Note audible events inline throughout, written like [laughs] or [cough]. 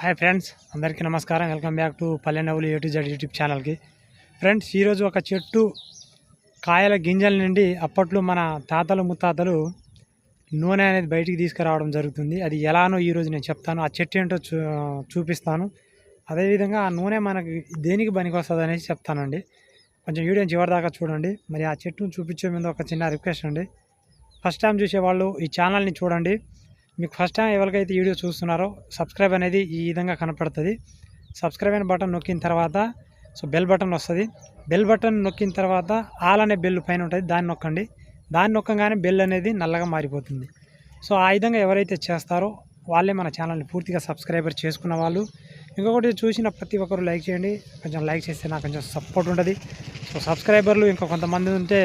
Hi friends అందరికీ నమస్కారం. Welcome back to Palle Navvulu A to Z YouTube ఛానల్కి friends ఈరోజు ఒక చెట్టు కాయల గింజల నుండి అప్పట్లో మన తాతలు ముత్తాతలు నూనె అనేది బయటికి తీసుకురావడం జరుగుతుంది. అది ఎలానో ఈరోజు నేను చెప్తాను. ఆ చెట్టు ఏంటో చూ చూపిస్తాను. అదేవిధంగా ఆ నూనె మనకి దేనికి పనికొస్తుంది అనేసి చెప్తానండి. కొంచెం వీడియో చివరిదాకా చూడండి. మరి ఆ చెట్టును చూపించే ముందు ఒక చిన్న రిక్వెస్ట్ అండి. ఫస్ట్ టైం చూసేవాళ్ళు ఈ ఛానల్ని చూడండి. మీకు ఫస్ట్ టైం ఎవరికైతే వీడియో చూస్తున్నారో సబ్స్క్రైబ్ అనేది ఈ విధంగా కనపడుతుంది. సబ్స్క్రైబ్ అయిన బటన్ నొక్కిన తర్వాత సో బెల్ బటన్ వస్తుంది. బెల్ బటన్ నొక్కిన తర్వాత ఆల్ అనే బెల్ పైన ఉంటుంది. దాన్ని నొక్కండి. దాన్ని నొక్కగానే బెల్ అనేది నల్లగా మారిపోతుంది. సో ఆ విధంగా ఎవరైతే చేస్తారో వాళ్ళే మన ఛానల్ని పూర్తిగా సబ్స్క్రైబర్ చేసుకున్న వాళ్ళు ఇంకొకటి చూసిన ప్రతి ఒక్కరు లైక్ చేయండి. కొంచెం లైక్ చేస్తే నాకు కొంచెం సపోర్ట్ ఉంటుంది. సో సబ్స్క్రైబర్లు ఇంకా కొంతమంది ఉంటే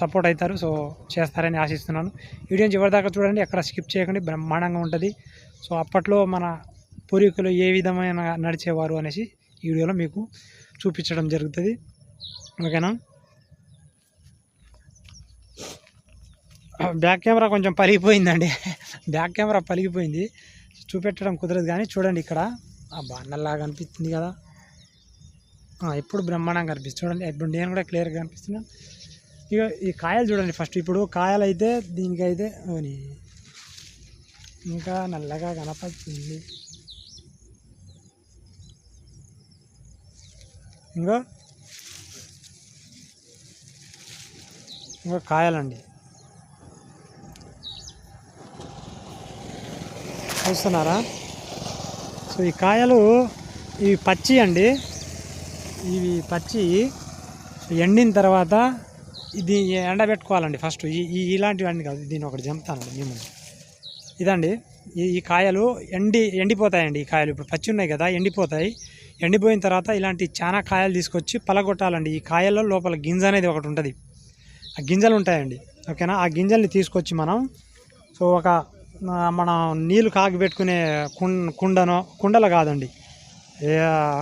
సపోర్ట్ అవుతారు. సో చేస్తారని ఆశిస్తున్నాను. వీడియోని చివరిదాకా చూడండి. ఎక్కడ స్కిప్ చేయకండి. బ్రహ్మాండంగా ఉంటుంది. సో అప్పట్లో మన పూర్వీకులు ఏ విధమైన నడిచేవారు అనేసి ఈ వీడియోలో మీకు చూపించడం జరుగుతుంది. ఓకేనా? బ్యాక్ కెమెరా కొంచెం పలిగిపోయిందండి [laughs] బ్యాక్ కెమెరా పలిగిపోయింది చూపెట్టడం కుదరదు కానీ చూడండి ఇక్కడ. అబ్బా నల్లగా కనిపిస్తుంది కదా. ఇప్పుడు బ్రహ్మాండంగా కనిపిస్తుంది చూడండి ఇప్పుడు నేను కూడా క్లియర్గా కనిపిస్తున్నాను ఇక ఈ కాయలు చూడండి ఫస్ట్. ఇప్పుడు కాయలు అయితే దీనికైతే ఇంకా నల్లగా కనపడుతుంది. ఇంకా. ఇంకా కాయలండి. చూస్తున్నారా? సో ఈ కాయలు ఇవి పచ్చి అండి. ఇవి పచ్చి ఎండిన తర్వాత ఇది ఎండబెట్టుకోవాలండి ఫస్ట్. ఈ ఇలాంటివన్నీ కాదు దీన్ని ఒకటి చంపుతానండి మేము ఇదండి ఈ ఈ కాయలు ఎండి ఎండిపోతాయండి ఈ కాయలు. ఇప్పుడు పచ్చి ఉన్నాయి కదా ఎండిపోతాయి. ఎండిపోయిన తర్వాత ఇలాంటి చాలా కాయలు తీసుకొచ్చి పలగొట్టాలండి. ఈ కాయల్లో లోపల గింజ అనేది ఒకటి ఉంటుంది. ఆ గింజలు ఉంటాయండి. ఓకేనా? ఆ గింజల్ని తీసుకొచ్చి మనం సో ఒక మనం నీళ్ళు కాగబెట్టుకునే కుండ కుండనో కుండలో కాదండి. ఏ,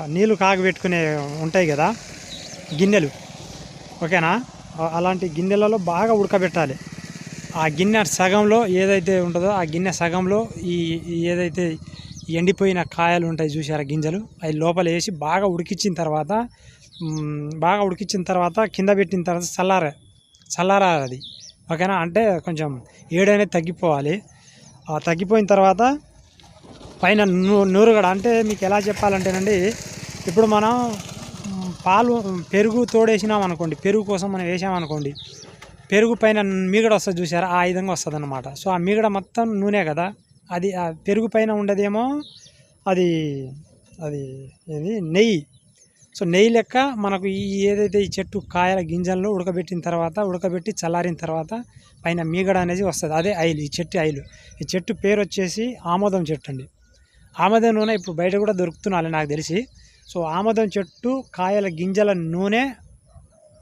నీళ్ళు కాగబెట్టుకునే ఉంటాయి కదా గిన్నెలు. ఓకేనా? అలాంటి గిన్నెలలో బాగా ఉడకబెట్టాలి. ఆ గిన్నె సగంలో ఏదైతే ఉంటుందో ఆ గిన్నె సగంలో ఈ ఏదైతే ఎండిపోయిన కాయలు ఉంటాయి చూసారా గింజలు? అవి లోపల వేసి బాగా ఉడికించిన తర్వాత బాగా ఉడికించిన తర్వాత కింద పెట్టిన తర్వాత చల్లార చల్లారాలి అది. ఓకేనా? అంటే కొంచెం ఏడనేది తగ్గిపోవాలి. తగ్గిపోయిన తర్వాత పైన నూరుగడ అంటే మీకు ఎలా చెప్పాలంటేనండి ఇప్పుడు మనం పాలు పెరుగు తోడేసినాం అనుకోండి పెరుగు కోసం మనం వేసామనుకోండి పెరుగు పైన మీగడ వస్తుంది చూసారా? ఆ విధంగా వస్తుంది అనమాట సో ఆ మీగడ మొత్తం నూనె కదా అది ఆ పెరుగు పైన ఉండదేమో అది అది ఏది? నెయ్యి. సో నెయ్యి లెక్క మనకు ఈ ఏదైతే ఈ చెట్టు కాయల గింజల్లో ఉడకబెట్టిన తర్వాత ఉడకబెట్టి చల్లారిన తర్వాత పైన మీగడ అనేది వస్తుంది. అదే ఆయిల్ ఈ చెట్టు ఆయిల్ ఈ చెట్టు పేరు వచ్చేసి ఆమోదం చెట్టు అండి. ఆమోదం నూనె ఇప్పుడు బయట కూడా దొరుకుతున్నాలి నాకు తెలిసి. సో ఆమోదం చెట్టు కాయల గింజల నూనె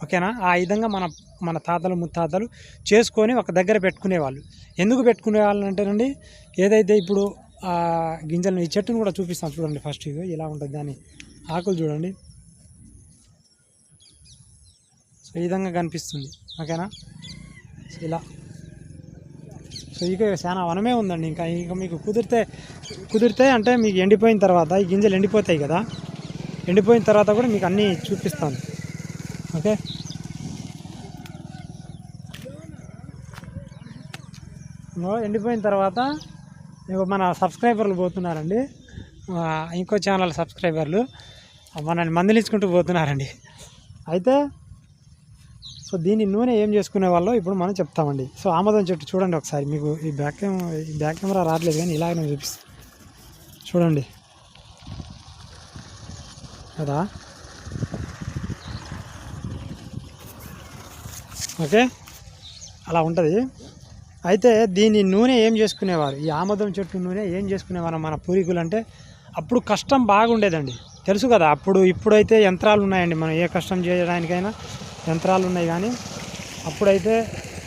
ఓకేనా? ఆ విధంగా మన మన తాతలు ముత్తాతలు చేసుకొని ఒక దగ్గర పెట్టుకునేవాళ్ళు. ఎందుకు పెట్టుకునే వాళ్ళు అంటేనండి ఏదైతే ఇప్పుడు ఆ గింజలను ఈ చెట్టును కూడా చూపిస్తాను. చూడండి ఫస్ట్ ఇది ఇలా ఉంటుంది దాని ఆకులు చూడండి. సో ఈ విధంగా కనిపిస్తుంది. ఓకేనా? సో ఇలా. సో ఇక చాలా వనమే ఉందండి. ఇంకా ఇంకా మీకు కుదిరితే కుదిరితే అంటే మీకు ఎండిపోయిన తర్వాత ఈ గింజలు ఎండిపోతాయి కదా. ఎండిపోయిన తర్వాత కూడా మీకు అన్నీ చూపిస్తాను. ఓకే? ఎండిపోయిన తర్వాత ఇంకో మన సబ్స్క్రైబర్లు పోతున్నారండి. ఇంకో ఛానల్ సబ్స్క్రైబర్లు. మనల్ని మందలించుకుంటూ పోతున్నారండి. అయితే సో దీని నూనె ఏం చేసుకునే వాళ్ళు ఇప్పుడు మనం చెప్తామండి. సో ఆమోదం చెట్టు చూడండి ఒకసారి. మీకు ఈ బ్యాక్ కెమెరా ఈ బ్యాక్ కెమెరా రావట్లేదు కానీ ఇలాగనే నేను చూపిస్తాను చూడండి. కదా? ఓకే? అలా ఉంటుంది. అయితే దీని నూనె ఏం చేసుకునేవారు? ఈ ఆమోదం చెట్టు నూనె ఏం చేసుకునేవారు మన పూర్వీకులు అంటే అప్పుడు కష్టం బాగుండేదండి. తెలుసు కదా అప్పుడు ఇప్పుడైతే యంత్రాలు ఉన్నాయండి. మనం ఏ కష్టం చేయడానికైనా యంత్రాలు ఉన్నాయి కానీ అప్పుడైతే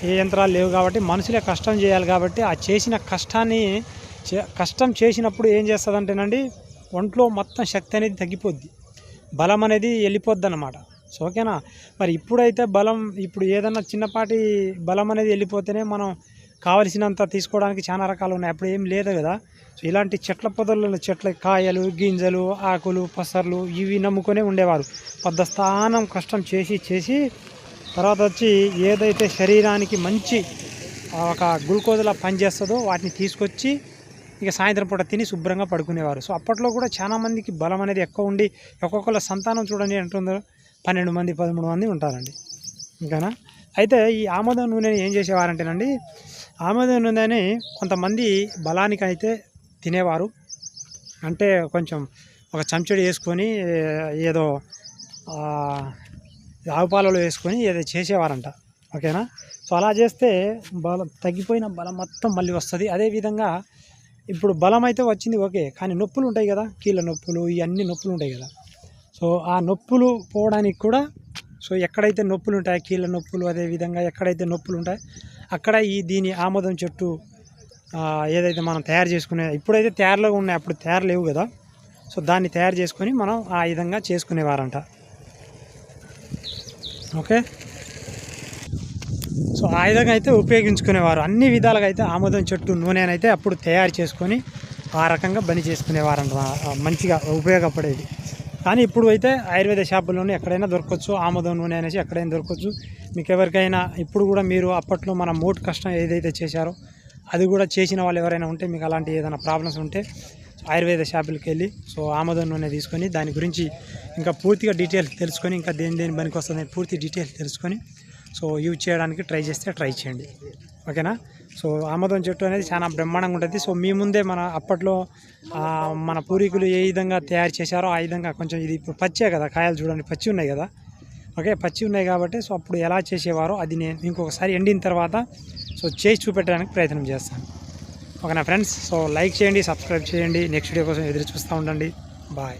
ఏ యంత్రాలు లేవు కాబట్టి మనుషులే కష్టం చేయాలి కాబట్టి ఆ చేసిన కష్టాన్ని చే- కష్టం చేసినప్పుడు ఏం చేస్తుందంటేనండి ఒంట్లో మొత్తం శక్తి అనేది తగ్గిపోద్ది. బలం అనేది వెళ్ళిపోద్ది అనమాట సో ఓకేనా మరి ఇప్పుడైతే బలం ఇప్పుడు ఏదన్నా చిన్నపాటి బలం అనేది వెళ్ళిపోతేనే మనం కావలసినంత తీసుకోవడానికి చాలా రకాలు ఉన్నాయి. అప్పుడు ఏం లేదు కదా. సో ఇలాంటి చెట్ల పొదలు చెట్ల కాయలు గింజలు ఆకులు పసర్లు ఇవి నమ్ముకొనే ఉండేవారు. పెద్ద స్థానం కష్టం చేసి చేసి తర్వాత వచ్చి ఏదైతే శరీరానికి మంచి ఒక గ్లూకోజ్లా పనిచేస్తుందో వాటిని తీసుకొచ్చి ఇక సాయంత్రం పూట తిని శుభ్రంగా పడుకునేవారు. సో అప్పట్లో కూడా చాలామందికి బలం అనేది ఎక్కువ ఉండి ఒక్కొక్కళ్ళ సంతానం చూడండి అంటుందో పన్నెండు మంది పదమూడు మంది ఉంటారండి. ఇంకానా? అయితే ఈ ఆమోదం నూనెని ఏం చేసేవారంటేనండి ఆమోదం నూనెని కొంతమంది బలానికి అయితే తినేవారు. అంటే కొంచెం ఒక చెంచడి వేసుకొని ఏదో ఆవుపాలలో ఆవు పాలలో వేసుకొని ఏదో చేసేవారంట. ఓకేనా? సో అలా చేస్తే బలం తగ్గిపోయిన బలం మొత్తం మళ్ళీ వస్తుంది. అదేవిధంగా ఇప్పుడు బలం అయితే వచ్చింది ఓకే కానీ నొప్పులు ఉంటాయి కదా కీళ్ళ నొప్పులు ఇవన్నీ నొప్పులు ఉంటాయి కదా. సో ఆ నొప్పులు పోవడానికి కూడా సో ఎక్కడైతే నొప్పులు ఉంటాయి కీళ్ళ నొప్పులు అదేవిధంగా ఎక్కడైతే నొప్పులు ఉంటాయి అక్కడ ఈ దీని ఆమోదం చెట్టు ఏదైతే మనం తయారు చేసుకునే ఇప్పుడైతే తయారులో ఉన్నాయి అప్పుడు తయారు లేవు కదా. సో దాన్ని తయారు చేసుకొని మనం ఆ విధంగా చేసుకునేవారంట. ఓకే? సో ఆ విధంగా అయితే ఉపయోగించుకునేవారు. అన్ని విధాలుగా అయితే ఆమోదం చెట్టు నూనెనైతే అప్పుడు తయారు చేసుకొని ఆ రకంగా బని చేసుకునేవారంట. మంచిగా ఉపయోగపడేది. కానీ ఇప్పుడు అయితే ఆయుర్వేద షాపుల్లోనే ఎక్కడైనా దొరకవచ్చు ఆమోదం నూనె అనేసి ఎక్కడైనా దొరకవచ్చు. మీకు ఎవరికైనా ఇప్పుడు కూడా మీరు అప్పట్లో మన మోటు కష్టం ఏదైతే చేశారో అది కూడా చేసిన వాళ్ళు ఎవరైనా ఉంటే మీకు అలాంటి ఏదైనా ప్రాబ్లమ్స్ ఉంటే ఆయుర్వేద షాపులకి వెళ్ళి సో ఆమోదం నూనె తీసుకొని దాని గురించి ఇంకా పూర్తిగా డీటెయిల్స్ తెలుసుకొని ఇంకా దేని దేని పనికి వస్తుంది పూర్తి డీటెయిల్స్ తెలుసుకొని సో యూజ్ చేయడానికి ట్రై చేస్తే ట్రై చేయండి. ఓకేనా? సో ఆమోదం చెట్టు అనేది చాలా బ్రహ్మాండంగా ఉంటుంది. సో మీ ముందే మన అప్పట్లో మన పూర్వీకులు ఏ విధంగా తయారు చేశారో ఆ విధంగా కొంచెం ఇది ఇప్పుడు పచ్చే కదా కాయలు చూడండి పచ్చి ఉన్నాయి కదా. ఓకే పచ్చి ఉన్నాయి కాబట్టి సో అప్పుడు ఎలా చేసేవారో అది నేను ఇంకొకసారి ఎండిన తర్వాత సో చేసి చూపెట్టడానికి ప్రయత్నం చేస్తాను. ఓకేనా ఫ్రెండ్స్? సో లైక్ చేయండి సబ్స్క్రైబ్ చేయండి నెక్స్ట్ వీడియో కోసం ఎదురు చూస్తూ ఉండండి. బాయ్.